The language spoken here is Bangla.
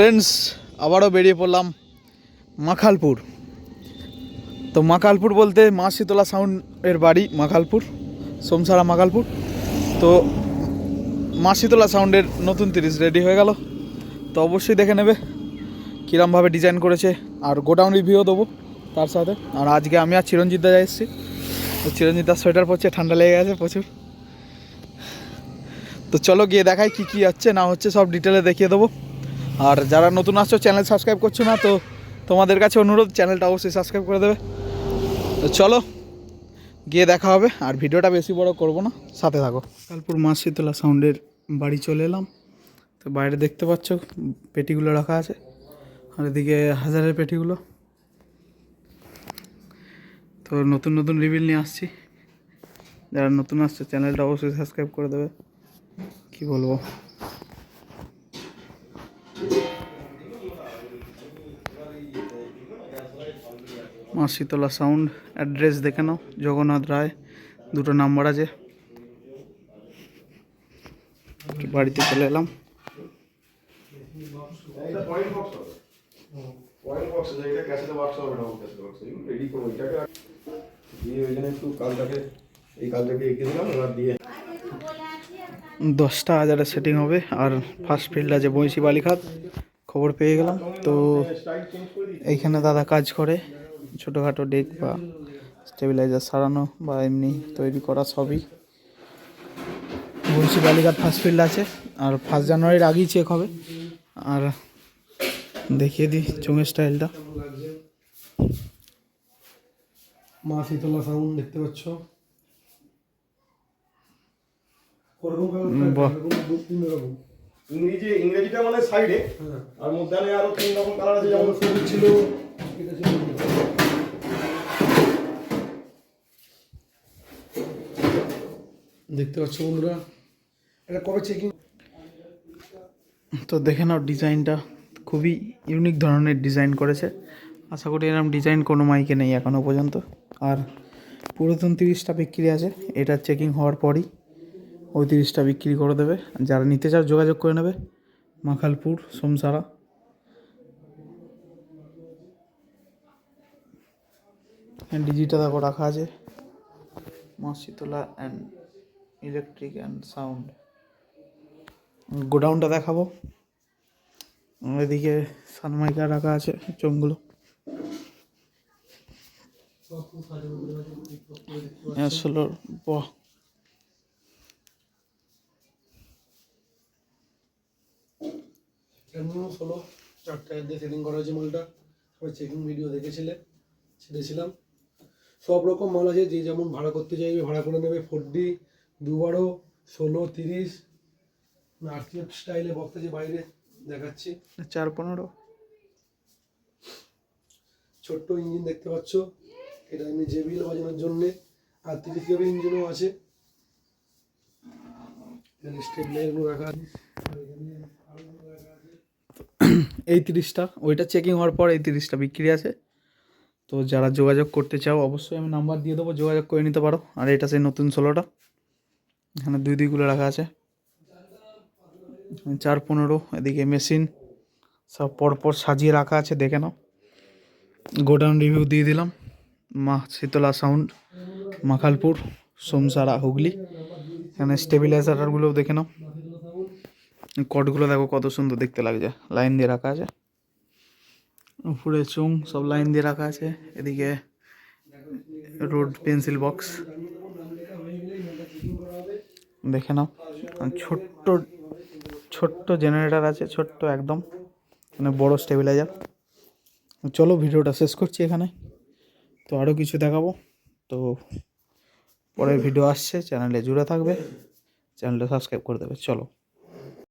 ফ্রেন্ডস আবারও বেরিয়ে পড়লাম মাখালপুর। তো মাখালপুর বলতে মা শীতলা সাউন্ডের বাড়ি মাখালপুর, সোমসারা মাখালপুর। তো মা শীতলা সাউন্ডের নতুন তিরিশ রেডি হয়ে গেল। তো অবশ্যই দেখে নেবে কীরমভাবে ডিজাইন করেছে, আর গোডাউন রিভিউ দেবো তার সাথে। আর আজকে আমি আর চিরঞ্জিত দা এসেছি। তো চিরঞ্জিত দার সোয়েটার পরছে, ঠান্ডা লেগে গেছে প্রচুর। তো চলো গিয়ে দেখাই কী কী হচ্ছে, না হচ্ছে সব ডিটেলে দেখিয়ে দেবো। আর যারা নতুন আসছো চ্যানেল সাবস্ক্রাইব করছ না, তো তোমাদের কাছে অনুরোধ চ্যানেলটা অবশ্যই সাবস্ক্রাইব করে দেবে। তো চলো, গিয়ে দেখা হবে, আর ভিডিওটা বেশি বড় করব না, সাথে থাকো। কালপুর মা শীতলা সাউন্ডের বাড়ি চলে এলাম। তো বাইরে দেখতে পাচ্ছ, পেটিগুলো রাখা আছে। আর এদিকে হাজারের পেটিগুলো। তো নতুন নতুন রিভিল নিয়ে আসছি। যারা নতুন আসছে চ্যানেলটা অবশ্যই সাবস্ক্রাইব করে দেবে। কি বলব? মা শীতলা সাউন্ড অ্যাড্রেস দেখে নাও জগন্নাথ রায় দুটো নাম্বার আছে। বাড়িতে চলে এলাম। দশটা হাজারের সেটিং হবে আর ফার্স্ট ফিল্ড আছে বৈশি বালিখাত খবর পেয়ে গেলাম। তো এইখানে দাদা কাজ করে। ছোটোখাটো ডেক বা স্টেবিলাইজার সারানো বা এমনি তৈরি করা সবই। বলছি বালিঘাট ফার্স্ট ফিল্ড আছে আর ফার্স্ট জানুয়ারির আগেই চেক হবে। আর দেখিয়ে দিই চোঙের স্টাইলটা মা শীতলা সাউন্ড দেখতে পাচ্ছ। ইংরেজি ইংরেজিটা মানে সাইডে হ্যাঁ। আর মধ্যাহ্নে আরও তিন রকম কালার আছে যেমন যেমন সবুজ ছিল এটা ছিল দেখতে পাচ্ছ বন্ধুরা। এটা কবে চেকিং তো দেখে নাও, ডিজাইনটা খুবই ইউনিক ধরনের ডিজাইন করেছে। আশা করি এরকম ডিজাইন কোনো মাইকে নেই এখনও পর্যন্ত। আর পুরাতন তিরিশটা বিক্রি আছে, এটা চেকিং হওয়ার পরই ওই তিরিশটা বিক্রি করে দেবে। যারা নিতে চাও, যোগাযোগ করে নেবে। মাখালপুর, সোমসারা। ডিজিটা দেখো রাখা আছে। Maa Shitala and electric and sound গোডাউনটা দেখাবো। এদিকে সানমাইকা রাখা আছে চোঙগুলো। ষোলোর বাহ। এমনিও ষোলো চার টায়ার দিয়ে সেটিং করা হয়েছে মালটা। সবাই চেকিং ভিডিও দেখেছিলে, ছেড়েছিলাম। সব রকম মাল আছে, যে যেমন ভাড়া করতে চাইবে, ভাড়া করে নেবে ফোর ডি দু বারো ষোলো তিরিশ আরপিএফ স্টাইলে আছে বাইরে দেখাচ্ছি। চার পনেরো? ছোট্ট ইঞ্জিন দেখতে পাচ্ছ। এটা এমনি জেবিএল বাজানোর জন্যে। আর তিরিশ কেবি ইঞ্জিনও আছে। এখানে রাখা আছে। এই তিরিশটা ওইটা চেকিং হওয়ার পর এই তিরিশটা বিক্রি আছে। তো যারা যোগাযোগ করতে চাও অবশ্যই আমি নাম্বার দিয়ে দেবো যোগাযোগ করে নিতে পারো। আর এটা সেই নতুন ষোলোটা। এখানে দুই দুইগুলো রাখা আছে। চার পনেরো, এদিকে মেশিন, সব পরপর সাজিয়ে রাখা আছে, দেখে নাও। গোডাউন রিভিউ দিয়ে দিলাম। মা শীতলা সাউন্ড মাখালপুর, সোমসারা হুগলি। এখানে স্টেবিলাইজারগুলোও দেখে নাও। কটগুলো দেখো কত সুন্দর দেখতে লাগছে। লাইন দিয়ে রাখা আছে। উপরে চুং সব লাইন দিয়ে রাখা আছে। এদিকে রোড পেন্সিল বক্স দেখে নাও। ছোট্ট ছোট্ট জেনারেটার আছে, ছোট্ট একদম। মানে বড় স্টেবিলাইজার চলো ভিডিওটা শেষ করছি এখানে। তো আরও কিছু দেখাবো। তো পরের ভিডিও আসছে চ্যানেলে জুড়ে থাকবে। চ্যানেলটা সাবস্ক্রাইব করে দেবে। চলো।